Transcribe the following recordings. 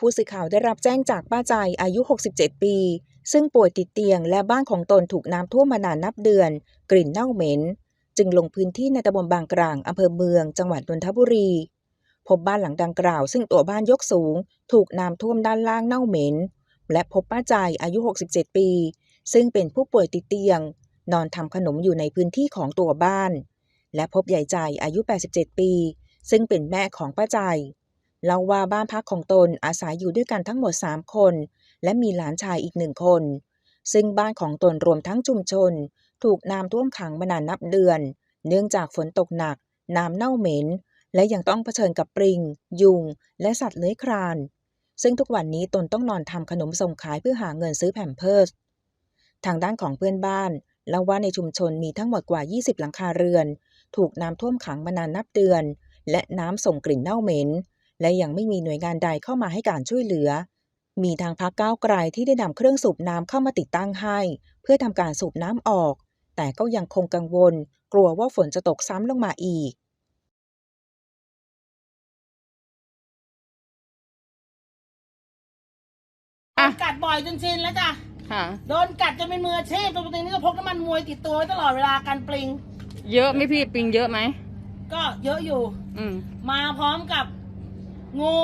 ผู้สื่อข่าวได้รับแจ้งจากป้าใจอายุ 67 ปี ซึ่งป่วยติดเตียงและบ้านของตนถูกน้ำท่วมมานานนับเดือน กลิ่นเน่าเหม็น จึงลงพื้นที่ในตำบลบางกลางอำเภอเมือง จังหวัดนนทบุรี พบบ้านหลังดังกล่าว ซึ่งตัวบ้านยกสูง ถูกน้ำท่วมด้านล่างเน่าเหม็น และพบป้าใจอายุ 67 ปี ซึ่งเป็นผู้ป่วยติดเตียง นอนทำขนมอยู่ในพื้นที่ของตัวบ้าน และพบยายใจอายุ 87 ปี ซึ่งเป็นแม่ของป้าใจ เล่าว่าบ้านพักของตนอาศัยอยู่ด้วยกันทั้งหมด 3 คน และมีหลานชายอีกหนึ่งคน ซึ่งบ้านของตนรวมทั้งชุมชน ถูกน้ำท่วมขังมานานนับเดือน เนื่องจากฝนตกหนัก น้ำเน่าเหม็น และยังต้องเผชิญกับปริง ยุง และสัตว์เลื้อยคลาน ซึ่งทุกวันนี้ตนต้องนอนทำขนมส่งขายเพื่อหาเงินซื้อแผ่นเพิร์สทางด้านของเพื่อนบ้านเล่าว่าในชุมชนมีทั้งหมดกว่า 20 หลังคาเรือน ถูกน้ำท่วมขังมานานนับเดือน และน้ำส่งกลิ่นเน่าเหม็น และยังไม่มีหน่วยงานใดเข้ามาให้การช่วยเหลือ มีทางพักก้าวไกลที่ได้นำเครื่องสูบน้ำเข้ามาติดตั้งให้ เพื่อทำการสูบน้ำออก แต่ก็ยังคงกังวล กลัวว่าฝนจะตกซ้ำลงมาอีกอะโดนกัดบ่อยจนชินแล้วจ้ะค่ะ โดนกัดจนเป็นมืออาชีพตัวนี้ก็พกน้ำมันมวยติดตัวไว้ตลอดเวลากันปลิง เยอะไหมพี่ปิงเยอะไหม ก็เยอะอยู่ อืมมาพร้อมกับ งู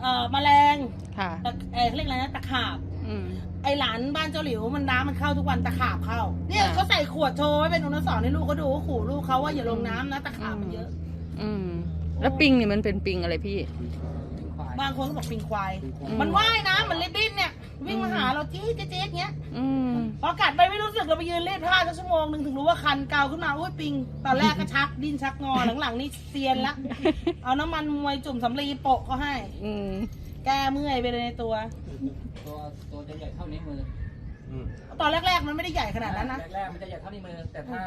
เอ่อแมลงค่ะ ตะเอ่อเขาเรียกอะไรนะตะขาบ อืม ไอหลานบ้านเจ้าหลิวมันน้ำมันเข้าทุกวันตะขาบเข้า เนี่ยอ่าเขาใส่ขวดโชว์ไว้เป็นอนุสรณ์ให้ลูกเขาดูเขาขู่ลูกเขาว่าอย่าลงน้ำนะตะขาบมันเยอะ อืม แล้วปิงเนี่ยมันเป็นปิงอะไรพี่ บางคนก็บอกปิงควาย อืม มันว่ายน้ำมันรีบดิ้นเนี่ย วิ่งมาหาเราจี๊ดจี๊ดจี๊ดเงี้ย อืมพ อกัดไปไม่รู้สึกเราไปยืนรีดผ้าสักชั่วโมงหนึ่งถึงรู้ว่าคันเกาขึ้นมาโอ้ยปิง ตอนแรกก็ชักดิ้นชักงอหลังๆนี่เซียนละ เอาน้ำมันมวยจุ่มสำลีโปะก็ให้ อืมแก้เมื่อยไปเลยในตัว ตัวตัวจะใหญ่เท่านิ้วมือตอนแรกๆมันไม่ได้ใหญ่ขนาดนั้นนะ แรกๆมันจะใหญ่เท่านิ้วมือ แต่ถ้า